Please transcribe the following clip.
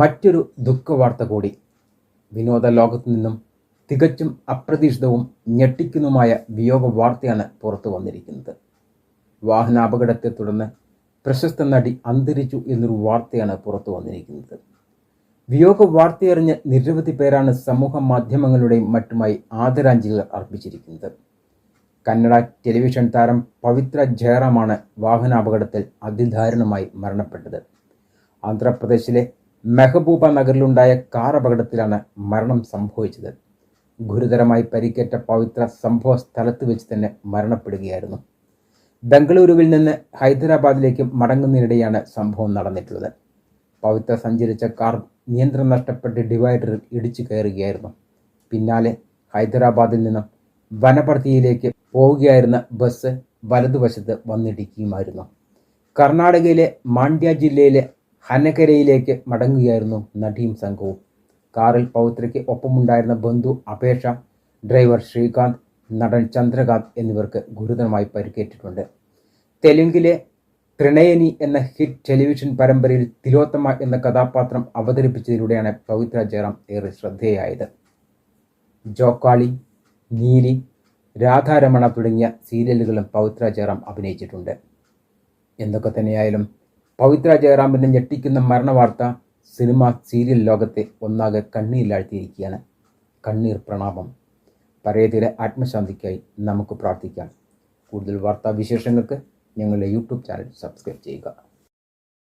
മറ്റൊരു ദുഃഖവാർത്ത കൂടി. വിനോദ ലോകത്തു നിന്നും തികച്ചും അപ്രതീക്ഷിതവും ഞെട്ടിക്കുന്നതുമായ വിയോഗ വാർത്തയാണ് പുറത്തു വന്നിരിക്കുന്നത്. വാഹനാപകടത്തെ തുടർന്ന് പ്രശസ്ത നടി അന്തരിച്ചു എന്നൊരു വാർത്തയാണ് പുറത്തു വന്നിരിക്കുന്നത്. വിയോഗ വാർത്തയറിഞ്ഞ് നിരവധി പേരാണ് സമൂഹ മാധ്യമങ്ങളുടെയും മറ്റുമായി ആദരാഞ്ജലികൾ അർപ്പിച്ചിരിക്കുന്നത്. കന്നഡ ടെലിവിഷൻ താരം പവിത്ര ജയറാമാണ് വാഹനാപകടത്തിൽ അതിദാരുണമായി മരണപ്പെട്ടത്. ആന്ധ്രാപ്രദേശിലെ മെഹബൂബ നഗറിലുണ്ടായ കാർ അപകടത്തിലാണ് മരണം സംഭവിച്ചത്. ഗുരുതരമായി പരിക്കേറ്റ പവിത്ര സംഭവ സ്ഥലത്ത് വെച്ച് തന്നെ മരണപ്പെടുകയായിരുന്നു. ബംഗളൂരുവിൽ നിന്ന് ഹൈദരാബാദിലേക്ക് മടങ്ങുന്നതിനിടെയാണ് സംഭവം നടന്നിട്ടുള്ളത്. പവിത്ര സഞ്ചരിച്ച കാർ നിയന്ത്രണം നഷ്ടപ്പെട്ട് ഡിവൈഡറിൽ ഇടിച്ചു കയറുകയായിരുന്നു. പിന്നാലെ ഹൈദരാബാദിൽ നിന്നും വനപർത്തിയിലേക്ക് പോവുകയായിരുന്ന ബസ് വലതുവശത്ത് വന്നിടിക്കുകയുമായിരുന്നു. കർണാടകയിലെ മാണ്ഡ്യ ജില്ലയിലെ ഹനകരയിലേക്ക് മടങ്ങുകയായിരുന്നു നടിയും സംഘവും. കാറിൽ പൗത്രയ്ക്ക് ഒപ്പമുണ്ടായിരുന്ന ബന്ധു അപേക്ഷ ഡ്രൈവർ ശ്രീകാന്ത് നടൻ ചന്ദ്രകാന്ത് എന്നിവർക്ക് ഗുരുതരമായി പരിക്കേറ്റിട്ടുണ്ട്. തെലുങ്കിലെ ത്രിണയനി എന്ന ഹിറ്റ് ടെലിവിഷൻ പരമ്പരയിൽ തിലോത്തമ എന്ന കഥാപാത്രം അവതരിപ്പിച്ചതിലൂടെയാണ് പവിത്ര ജയറാം ഏറെ ശ്രദ്ധേയായത്. ജോക്കാളി നീലി രാധാരമണ തുടങ്ങിയ സീരിയലുകളും പവിത്ര ജയറാം അഭിനയിച്ചിട്ടുണ്ട്. എന്തൊക്കെ തന്നെയായാലും പവിത്ര ജയറാമിന്റെ ഞെട്ടിക്കുന്ന മരണവാർത്ത സിനിമ സീരിയൽ ലോകത്തെ ഒന്നാകെ കണ്ണീരിലാഴ്ത്തിയിരിക്കുകയാണ്. കണ്ണീർ പ്രണാമം. പരേതിരെ ആത്മശാന്തിക്കായി നമുക്ക് പ്രാർത്ഥിക്കാം. കൂടുതൽ വാർത്താ വിശേഷങ്ങൾക്ക് ഞങ്ങളുടെ യൂട്യൂബ് ചാനൽ സബ്സ്ക്രൈബ് ചെയ്യുക.